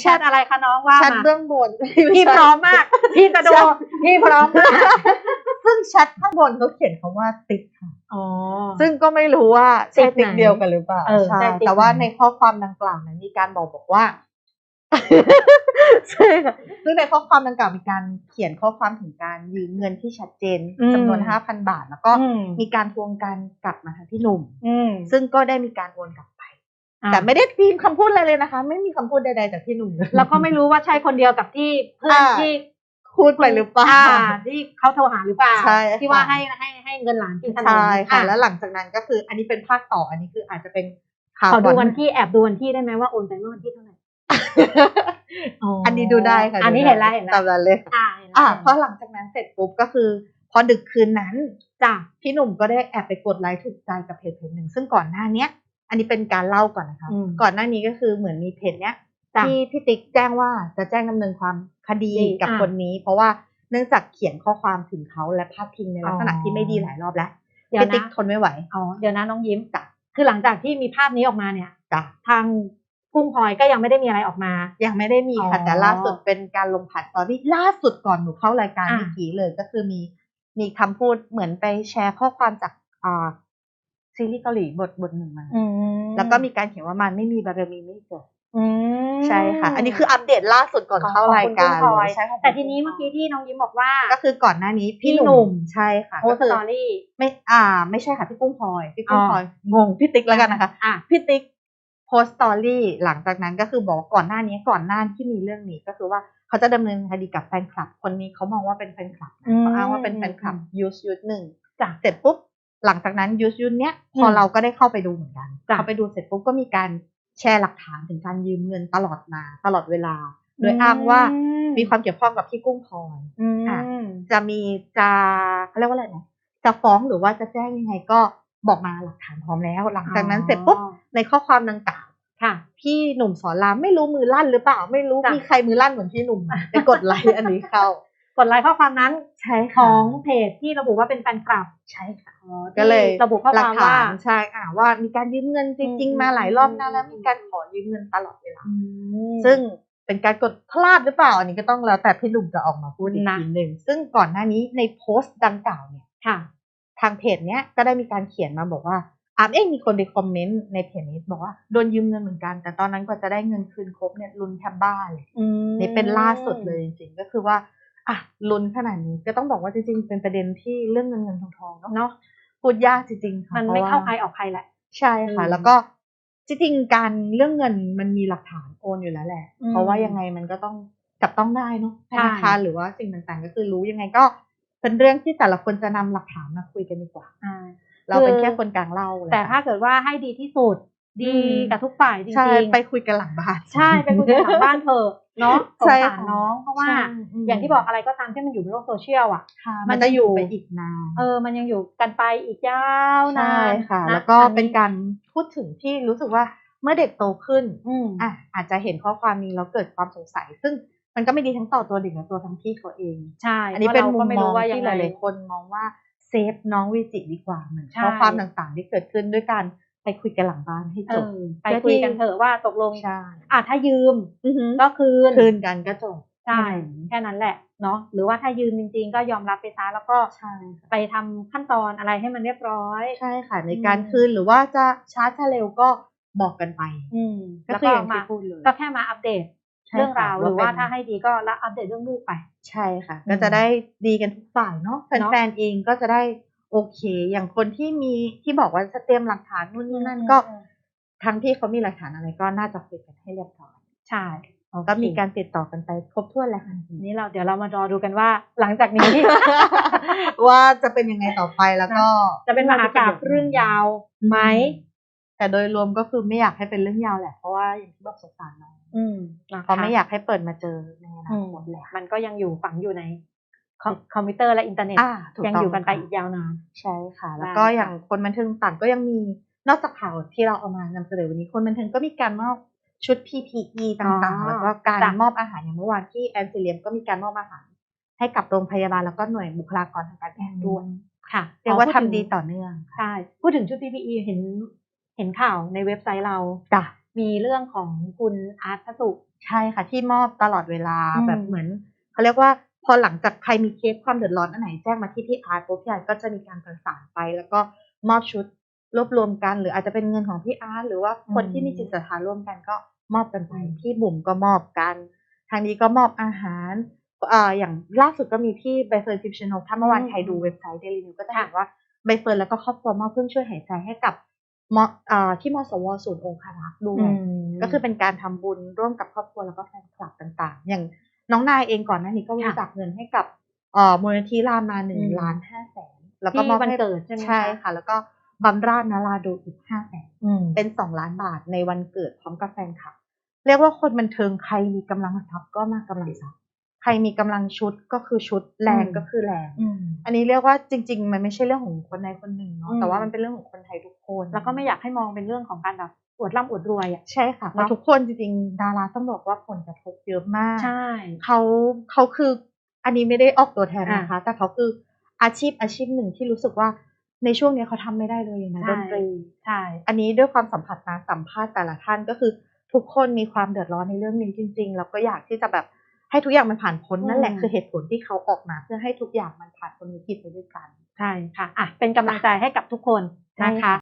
แชทอะไรคะน้องว่าแชทมาเบื้องบนพี่พร้อมมาก พี่จะดูใช่พี่พร้อมมาก ซึ่งแชทข้างบนเขาเขียนคำว่าติ๊กค่ะอ๋อซึ่งก็ไม่รู้ว่าใช่ติ๊ติ๊กกไหนเดียวกันหรือเปล่าเออใช่ใช่ติ๊กแต่ว่าไหนในข้อความดังกล่าวนั้นมีการบอกบอกว่าใช่ค่ะซึ่งในข้อความดังกล่าวมีการเขียนข้อความถึงการยืมเงินที่ชัดเจนจำนวนห้าพันบาท แล้วก็อืมมีการทวงการกลับมาทางพี่หนุ่มอืมซึ่งก็ได้มีการโอนกลับไปอะ แต่ไม่ได้พิมพ์คำพูดอะไรเลยนะคะ ไม่มีคำพูดใดๆจากพี่หนุ่มเลยแล้วก็ไม่รู้ว่าใช่คนเดียวกับที่เพื่อนอ่าที่พูดไปหรือเปล่าอ่ที่เขาโทรหาหรือเปล่าใช่ค่ะที่ว่าให้ให้ให้เงินหลานกินขนมใช่ค่ะอ่แล้วหลังจากนั้นก็คือ อันนี้เป็นภาคต่ออันนี้คืออาจจะเป็นข่าวขอดูก่วันที่แอบดูวันที่ได้ไหมว่าโอนไปเมื่อวันที่เท่าไหร่อันนี้ดูได้ค่ะอันนี้ดูเห็นได้แล้วเห็นแล้วตามนั้นเลยอ่าเห็นแล้วอ่าพอหลังจากนั้นเสร็จปุ๊บก็คือ พอดึกคืนนั้นจ้ะพี่หนุ่มก็ได้แอบไปกดไลค์ถูกใจกับเพจเพจหนึ่งซึ่งก่อนหน้าเนี้ย อันนี้เป็นการเล่าก่อนนะคะอืมก่อนหน้านี้ก็คือเหมือนมีเพจเนี้ยจ้ะที่พี่ติ๊กแจ้งว่าจะแจ้งดำเนินความคดีดีกับอะคนนี้ เพราะว่าเนื่องจากเขียนข้อความถึงเขาและพาดพิงในลักษณะอ๋อที่ไม่ดีหลายรอบแล้วเดี๋ยวพี่ติ๊กนะทนไม่ไหวอ๋อเดี๋ยวนะน้องยิ้มจ้ะคือหลังจากที่มีภาพนี้ออกมาเนี่ยจ้ะทางกุ้งพลอยก็ยังไม่ได้มีอะไรออกมา ยังไม่ได้มีค่ะอ๋อแต่ล่าสุดเป็นการลงผ่านตอนที่ล่าสุดก่อนหนูเข้ารายการอะเมื่อกี้เลยก็คือมีมีคำพูดเหมือนไปแชร์ข้อความจากอ่า ซีรีส์เกาหลีบทบทหนึ่งมาอืมแล้วก็มีการเขียนว่ามันไม่มีบารมีไม่เกิดอืมใช่ค่ะ อันนี้คืออัปเดตล่าสุดก่อนเข้ารายการของคุณกุ้งพลอยใช่ค่ะแต่ทีนี้เมื่อกี้ที่น้องยิ้มบอกว่า ก็คือก่อนหน้านี้พี่พี่หหนุ่นุ่มมใช่ค่ะโพสก็ต์คืสอตอรี่ไม่อ่า ไม่ใช่ค่ะพี่กุ้งพลอยพี่กุ้งอ๋อพลอยงงพี่ติ๊กแล้วกันนะคะอะพี่ติ๊กโพสต์สตอรี่หลังจากนั้นก็คือบอกว่าก่อนหน้านี้ก่อนหน้าที่มีเรื่องนี้ก็คือว่าเขาจะดำเนินคดีกับแฟนคลับ คนนี้เขามองว่าเป็นแฟนคลับนะอืมเขาอ้างว่าเป็นแฟนคลับยูสยูสหนึ่งจ้ะเสร็จปุ๊บ หลังจากนั้นยูสยูสเนี้ยพออืมเราก็ได้เข้าไปดูเหมือนกันจ้ะเข้าไปดูเสร็จปุ๊บก็มีการแชร์หลักฐานถึงการยืมเงินตลอดมาตลอดเวลา โดยอ้างว่ามีความเกี่ยวข้องกับพี่กุ้งพลอยอืมอะจะมีจะเขาเรียกว่าอะไรนะจะฟ้องหรือว่าจะแจ้งยังไงก็บอกมาหลักฐานพร้อมแล้ว หลังจากนั้นเสร็จปุ๊บในข้อความดังกล่าวค่ะ พี่หนุ่มสอนรามไม่รู้มือลั่นหรือเปล่า ไม่รู้จ้ะมีใครมือลั่นเหมือนพี่หนุ่มไหมไปกดไลค์อันนี้เข้า กดไลค์ข้อความนั้นใช่ขค่ะองเพจที่ระบุว่าเป็นแฟนคลับใช่ค่ะอ๋อก็เลยที่ระบุข้อหลัความฐาว่านใช่อ่าว่ามีการยืมเงินจริงอืมๆมาหลายรอบนะอืมแล้วมีการขอยืมเงินตลอดเวลาอืมซึ่งเป็นการกดพลาดหรือเปล่า อันนี้ก็ต้องแล้วแต่พี่หนุ่มจะออกมาพูดอีกนะ ทีหนึ่งซึ่งก่อนหน้านี้ในโพสต์ดังกล่าวเนี่ย ค่ะ ทางเพจเนี้ยก็ได้มีการเขียนมาบอกว่าอามเองมีคนไปคอมเมนต์ในเพจนี้บอกว่าโดนยืมเงินเหมือนกัน แต่ตอนนั้นกว่าจะได้เงินคืนครบเนี่ยลุ้นแทบบ้าเลยอืมนี่เป็นล่าสุดเลยจริงๆก็คือว่า อะลุ้นขนาดนี้ก็ต้องบอกว่าจริงๆ เป็นประเด็นที่เรื่องเงินเงินทองทองเนาะเนาะพูดยากจริงๆค่ะมันพไม่ระว่เข้าใครออกใครแหละ ใช่ค่ะอืมแล้วก็จริงๆการเรื่องเงินมันมีหลักฐานโอนอยู่แล้วแหละอืมเพราะว่ายังไงมันก็ต้องจับต้องได้เนาะธใช่นาคารหรือว่าสิ่งต่างๆ ก็คือรู้ยังไงก็เป็นเรื่องที่แต่ละคนจะนำหลักฐานมาคุยกันดีกว่าอ่าเราเป็นแค่คนกลางเล่าเลยแต่ถ้าค่ะเกิดว่าให้ดีที่สุด ดีอืมกับทุกฝ่ายจริงใช่ๆไปคุยกันหลังบ้านใช่ไปคุยกันหลังบ้านเถอะเนาะสงใช่สารค่ะน้องเพราะว่าใช่มอย่างที่บอกอะไรก็ตามที่มันอยู่บนโลกโซเชียลอะค่ะมัมันนจะจะออยู่ยู่ไปอีกนานเออ มันยังอยู่กันไปอีกยาวนานใช่ค่ะนะแล้วก็อัเป็นการพูดถึงที่รู้สึกว่าเมื่อเด็กโตขึ้นอืมอะอาจจะเห็นข้อความนี้แล้วเกิดความสงสัย ซึ่งมันก็ไม่ดีทั้งต่อตัวเด็กและตัวทั้งพี่เขาเอง ใช่ อันนี้เป็นพมุราะมราก็ไม่มอรู้งว่ายัที่งหไงลายๆคนมองว่าเซฟน้องวิจิดีกว่าเหมือนใช่ข้อความต่างๆที่เกิดขึ้นด้วยการ ไปคุยกันหลังบ้านให้เอจบอไปคุยกันเถอะว่าตกลงใช่อะถ้ายืมอือหือก็คืนคืนกันก็จบใช่อืมแค่นั้นแหละเนาะหรือว่าถ้ายืมจริงๆ ก็ยอมรับไปซะแล้วก็ใช่ค่ะไปทำขั้นตอนอะไรให้มันเรียบร้อยใช่ค่ะในอืมการคืนหรือว่าจะช้าจะเร็วก็บอกกันไป อืมก็แล้วคือก็อย่างมาที่พูดเลยก็แค่มาอัปเดตใช่เรื่องค่ะราวหรือว่าเป็นถ้าให้ดีก็ละอัปเดตเรื่องลูกไป ใช่ค่ะอืมก็จะได้ดีกันทุกฝ่ายเนาะเนาะแฟนๆเองก็จะได้ โอเค อย่างคนที่มีที่บอกว่าจะเตรียมหลักฐานนู่นนี่นั่นก็ทั้งที่เขามีหลักฐานอะไรก็น่าจะคุยกันให้เรียบร้อยใช่ก็มีการติดต่อกันไปครบถ้วนแล้วค่ะนี่เราเดี๋ยวเรามารอดูกันว่า หลังจากนี้ ว่าจะเป็นยังไงต่อไปแล้วก็ จะเป็นมหากราบเรื่องยาวไหมแต่โดยรวมก็คือไม่อยากให้เป็นเรื่องยาวแหละเพราะว่าอย่างที่บอกสงสารน้องอืมนะคะเขาไม่อยากให้เปิดมาเจอในอนาอืมคตแหละมันก็ยังอยู่ฝังอยู่ใน คอมคอมพิวเตอร์และอินเทอร์เน็ตอ่าถูกยังต้อยู่กันไปค่ะอีกยาวนานใช่ค่ะ แล้วได้ก็ค่ะอย่างคนบันเทิงต่างก็ยังมีนอกจากข่าวที่เราเอามานำเสนอวันนี้คนบันเทิงก็มีการมอบชุด PPE ต่างๆ แล้วก็การมอบอาหารอย่างเมื่อวานที่แอนซิเลียมก็มีการมอบอาหาร ให้กับโรงพยาบาลแล้วก็หน่วยบุคลากรทางการแพทย์ด้วยค่ะเรียกว่าพูทำถึงดีต่อเนื่องค่ะใช่พูดถึงชุด PPE เห็นเห็นข่าวในเว็บไซต์เราจ้ะมีเรื่องของคุณอาร์ตพระสุใช่ค่ะ ที่มอบตลอดเวลาอืมแบบเหมือนเขาเรียกว่าพ อหลังจากใครมีเคสความเดือดร้อนอันไหนแจ้งมาที่พี่อาร์ตปุ๊บพี่อาร์ตก็จะมีการประสานไป แล้วก็มอบชุดรวบรวมกัน หรืออาจจะเป็นเงินของพี่อาร์ตหรือว่าคนที่มีจิตศรัทธาร่วมกันก็มอบกันไปพี่บุ๋มก็มอบกัน ทางนี้ก็มอบอาหารเอ่ออย่างล่าสุดก็มีพี่ใบเฟิร์นพิมชนกถ้าเมื่อวานใครดูเว็บไซต์เดลินิวก็จะเห็นว่าใบเฟิร์นแล้วก็ครอบครัวมอบเครื่องช่วยหายใจให้กับมเอ่อที่มสวศูนย์องคารักษ์ด้วยก็คือเป็นการทำบุญร่วมกับครอบครัวแล้วก็แฟนคลับต่าง ๆ อย่าง น้องนายเองก่อนหน้านี้ก็บริจาคเงินให้กับเอ่อมูลนิธิรามาหนึ่งอืมล้านห้าแสนแล้วก็ที่มอบวันให้เกิดใช่ไหมคะใช่ค่ะ แล้วก็บำราศนาราดูอีกห้าแสนอืมเป็นสองล้านบาทในวันเกิดพร้อมกับแฟนคลับ เรียกว่าคนบันเทิงใครมีกำลังทรัพย์ก็มากำลังทรัพย์ใครมีกำลังชุดก็คือชุดแรงอืมก็คือแรงอืมอันนี้เรียกว่าจริง ๆ มันไม่ใช่เรื่องของคนใดคนหนึ่งเนาะอืมแต่ว่ามันเป็นเรื่องของคนไทยทุกคน แล้วก็ไม่อยากให้มองเป็นเรื่องของการแบบ อวดร่ำอวดรวยอะใช่ค่ะเพราะเนาะทุกคนจริงๆ ดาราต้องบอกว่าผลกระทบเยอะมาก ใช่เขาเขาคืออันนี้ไม่ได้ออกตัวแทนนะคะ แต่เขาคืออาชีพอาชีพหนึ่งที่รู้สึกว่าในช่วงนี้เขาทำไม่ได้เลยนะใช่ดนตรีใช่อันนี้ด้วยความสัมผัสมาสัมภาษณ์แต่ละท่านก็คือทุกคนมีความเดือดร้อนในเรื่องนี้จริง ๆ แล้วก็อยากที่จะแบบให้ทุกอย่างมันผ่านพ้นนั่นแหละคือเหตุผลที่เขาออกมา เพื่อให้ทุกอย่างมันผ่านพ้นวิกฤตไปด้วยกัน ใช่ค่ะอะเป็นกำลังใจให้กับทุกคนนะคะ